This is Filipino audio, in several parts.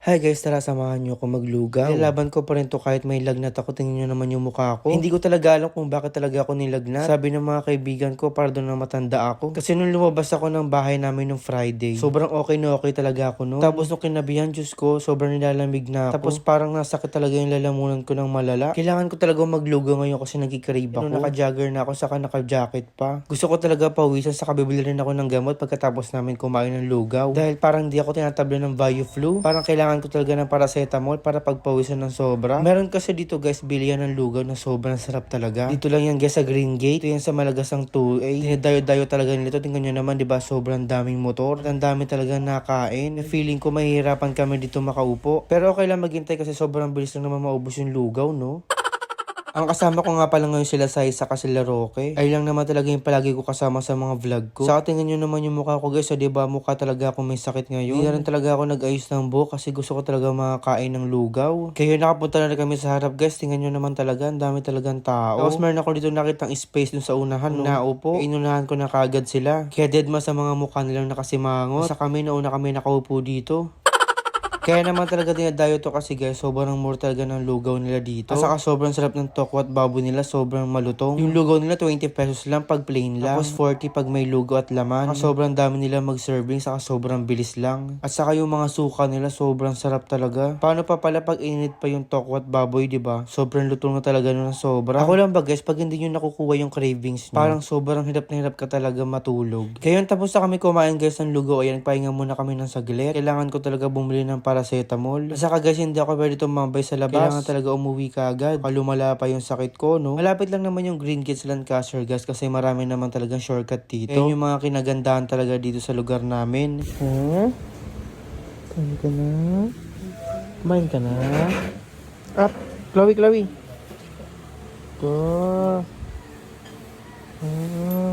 Hi guys, tara samahan niyo ako maglugaw. Nilalaban ko pa rin to kahit may lagnat ako. Tingnan niyo naman yung mukha ko. Hindi ko talaga alam kung bakit talaga ako nilagnat. Sabi ng mga kaibigan ko, para doon na matanda ako. Kasi nung lumabas ako ng bahay namin nung Friday, sobrang okay na okay talaga ako noon. Tapos nung kinabihan, Diyos ko, sobrang nilalamig na ako. Tapos parang nasakit talaga yung lalamunan ko ng malala. Kailangan ko talaga maglugaw ngayon kasi nagkikrave ako. Nung naka-jogger na ako, saka naka-jacket pa. Gusto ko talaga pawisan, saka bibili rin ako ng gamot pagkatapos namin kumain ng lugaw. Dahil parang di ako tinatabla ng Bio Flu. Parang kailangan ko talaga ng paracetamol para pagpawisan ng sobra. Meron kasi dito guys, bilihan ng lugaw na sobrang sarap talaga. Dito lang yan guys sa Green Gate. Ito yan sa Malagasang 2A. Dinidayo-dayo talaga nila ito. Tingnan nyo naman, di ba? Sobrang daming motor. Ang dami talaga nakain. Feeling ko mahihirapan kami dito makaupo. Pero okay lang maghintay kasi sobrang bilis lang naman maubos yung lugaw, no? Ang kasama ko nga pala ngayon sila sa isa kasi sila Roque. Ay lang naman talaga yung palagi ko kasama sa mga vlog ko. Saka tingnan nyo naman yung mukha ko guys. So, di ba mukha talaga ako may sakit ngayon. Hindi rin talaga ako nag-ayos ng buhok kasi gusto ko talaga makakain ng lugaw. Kaya nakapunta na kami sa harap guys. Tingnan nyo naman talaga. Ang dami talagang tao. Tapos meron ako dito nakitang space dun sa unahan. No? Naupo. Inunahan ko na kagad sila. Kaya dead ma sa mga mukha nilang nakasimangot. Sa kami nauna kami nakaupo dito. Kaya naman talaga dinadayo to kasi guys, sobrang mura talaga ng lugaw nila dito. At saka sobrang sarap ng tokwat babo nila, sobrang malutong. Yung lugaw nila 20 pesos lang pag plain lang. Tapos 40 pag may lugaw at laman. Saka sobrang dami nila mag-serving, saka sobrang bilis lang. At saka yung mga suka nila, sobrang sarap talaga. Paano pa pala pag init pa yung tokwat baboy, di ba? Sobrang lutong na talaga nun sobra. Ako lang ba guys, pag hindi nyo nakukuha yung cravings nyo, parang sobrang hirap na hirap ka talaga matulog. Kaya yun, tapos na kami kumain guys ng lugaw, ayan, pahinga muna kami ng saglit. Kailangan ko talaga bumili ng paracetamol. Saka guys, hindi ako pwede tumambay sa labas. Kailangan talaga umuwi ka agad. Baka lumala pa yung sakit ko, no? Malapit lang naman yung Green Gates Lancaster guys kasi marami naman talagang shortcut dito. Yan yung mga kinagandahan talaga dito sa lugar namin. Ha? Kain ka na? Kumain ka na? Up! Chloe, Chloe! Go! Ah,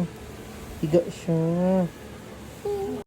higa siya.